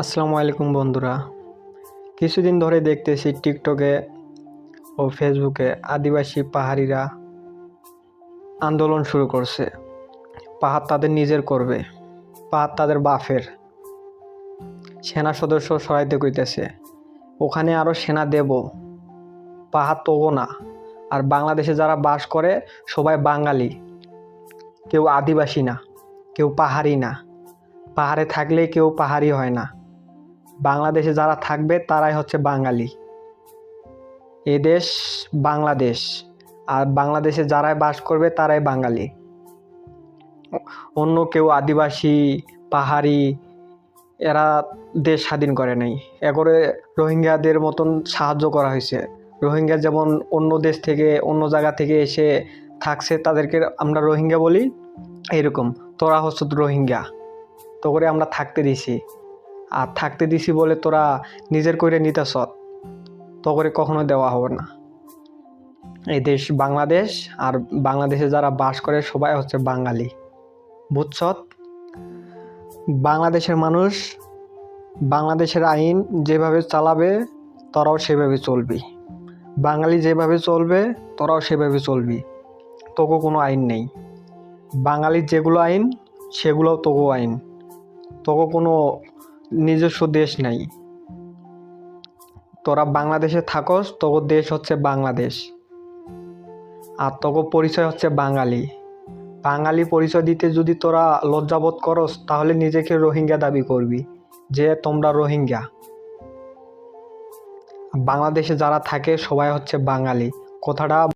আসসালামু আলাইকুম বন্ধুরা। কিছুদিন ধরে দেখতেছি টিকটকে ও ফেসবুকে আদিবাসী পাহাড়িরা আন্দোলন শুরু করছে। পাহাড় তাদের নিজের করবে, পাহাড় তাদের বাফের। সেনা সদস্য সরাইতে কইতেছে, ওখানে আরও সেনা দেব, পাহাড় তবো না। আর বাংলাদেশে যারা বাস করে, সবাই বাঙালি। কেউ আদিবাসী না, কেউ পাহাড়ি না। পাহাড়ে থাকলে কেউ পাহাড়ি হয় না। বাংলাদেশে যারা থাকবে, তারাই হচ্ছে বাঙালি। এ দেশ বাংলাদেশ, আর বাংলাদেশে যারাই বাস করবে, তারাই বাঙালি। অন্য কেউ আদিবাসী, পাহাড়ি, এরা দেশ স্বাধীন করে নাই। এগরে রোহিঙ্গাদের মতন সাহায্য করা হয়েছে। রোহিঙ্গা যেমন অন্য দেশ থেকে, অন্য জায়গা থেকে এসে থাকছে, তাদেরকে আমরা রোহিঙ্গা বলি, এরকম। তোরা হচ্ছে রোহিঙ্গা। তো করে আমরা থাকতে দিছি। আর থাকতে দিছি বলে তোরা নিজের করে নিতে সৎ তো করে কখনো দেওয়া হবে না। এই দেশ বাংলাদেশ আর বাংলাদেশে যারা বাস করে সবাই হচ্ছে বাঙালি। বুঝছত বাংলাদেশের মানুষ, বাংলাদেশের আইন যেভাবে চালাবে, তোরাও সেভাবে চলবি। বাঙালি যেভাবে চলবে, তোরাও সেভাবে চলবি। তোকে কোনো আইন নেই। বাঙালির যেগুলো আইন, সেগুলোও তোকে আইন। তোকে কোনো নিজস্ব দেশ নাই। তোরা বাংলাদেশে থাকস তোকে দেশ হচ্ছে বাংলাদেশ। আর তোকে পরিচয় হচ্ছে বাঙালি। বাঙালি পরিচয় দিতে যদি তোরা লজ্জাবোধ করস, তাহলে নিজেকে রোহিঙ্গা দাবি করবি, যে তোমরা রোহিঙ্গা। বাংলাদেশে যারা থাকে, সবাই হচ্ছে বাঙালি। কথাটা